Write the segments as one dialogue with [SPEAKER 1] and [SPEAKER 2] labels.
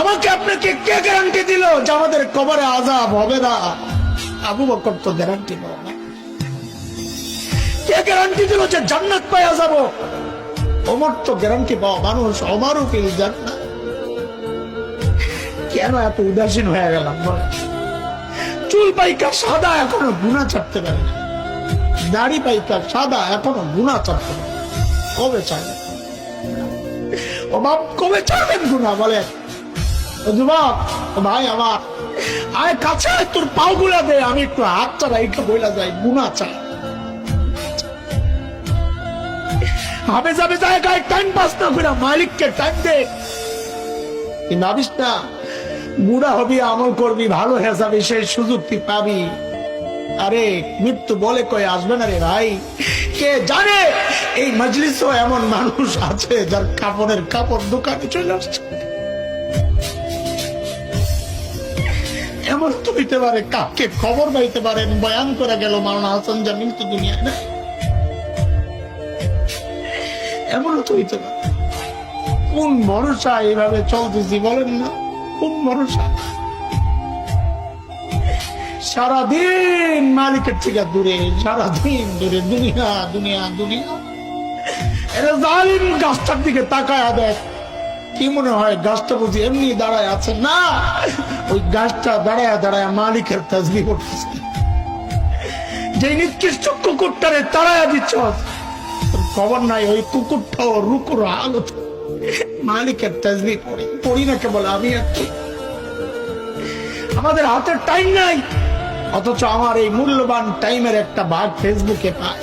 [SPEAKER 1] আমাকে আপনাকে কে গ্যারান্টি দিল যে আমাদের কবরে আজাব হবে না? আবু বকর তো গ্যারান্টি পাওয়া না কে গ্যারান্টি দিল যে জান্নাত পাওয়া যাব ওমর তো গ্যারান্টি পাওয়া মানুষ, ওমারও ফিল জান্নাত কেন এত উদাসীন হয়ে গেলাম? চুল পাইকা সাদা, এখনও গুণা চাপতে পারে না। দাড়ি পাইকা সাদা, এখনও গুণা চাপতে পারে কবে চায় ও বাপ কবে চাবেন গুণা বলে ভাই আমার। আয় কাছে, তোর দে, আমি একটু হাত বইলা যাই চাই। হবে যাবে, জায়গায় টাইম পাস না মালিককে টাইম দে। না বুড়া হবি, আমল করবি, ভালো হয়ে যাবে, সেই সুযোগ তুই পাবি। আরে, মৃত্যু বলে কয়ে আসবে না রে ভাই। কে জানে, এই মজলিসও এমন মানুষ আছে যার কাপড়ের কাপড় দোকানে চলে আসছে। তো হইতে পারে কাকে খবর পাইতে পারেন বয়ান করে গেল, মাওলানা হাসান জামিল তো দুনিয়ায় না এমনও তো হইতে পারে। কোন ভরসা এইভাবে চলতেছি বলেন না? কোন ভরসা? সারাদিন মালিকের থেকে দূরে, সারাদিন দূরে, দুনিয়া দুনিয়া দুনিয়া। এরা জালিম গাছটার দিকে তাকায় দেখ। কি মনে হয় গাছটা বুঝি এমনি দাঁড়ায় আছে? না! ওই গাছটা দাঁড়ায় দাঁড়ায় মালিকের তাজবি করতেছে। যে নিকৃষ্ট কুকুরটারে তাড়ায় দিচ্ছ খবর নাই, ওই কুকুরটাও রুকুর হালত মালিকের তাজবি পড়ি পড়ি না কেবল আমি একটু আমাদের হাতের টাইম নাই, অথচ আমার এই মূল্যবান টাইমের একটা ভাগ ফেসবুকে পায়।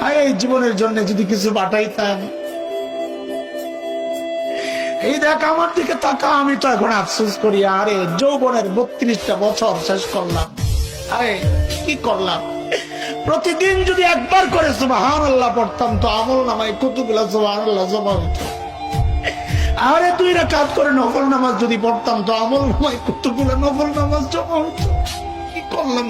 [SPEAKER 1] হায়, এই জীবনের জন্য যদি কিছু পাঠাইতাম এই দেখ, আমার দিকে তাকা আমি তো এখন আফসোস করি। আরে, যৌবনের বত্রিশটা বছর শেষ করলাম। আরে, কি করলাম? প্রতিদিন যদি একবার করে সুবাহান আল্লাহ পড়তাম, তো আমল নামায় কতগুলা সুবাহান আল্লাহ জমা হতো আরে না কাজ করে নফল নামাজ যদি পড়তাম, তো আমল নামায় কতগুলো নফল নামাজ জমা হতো কি করলাম?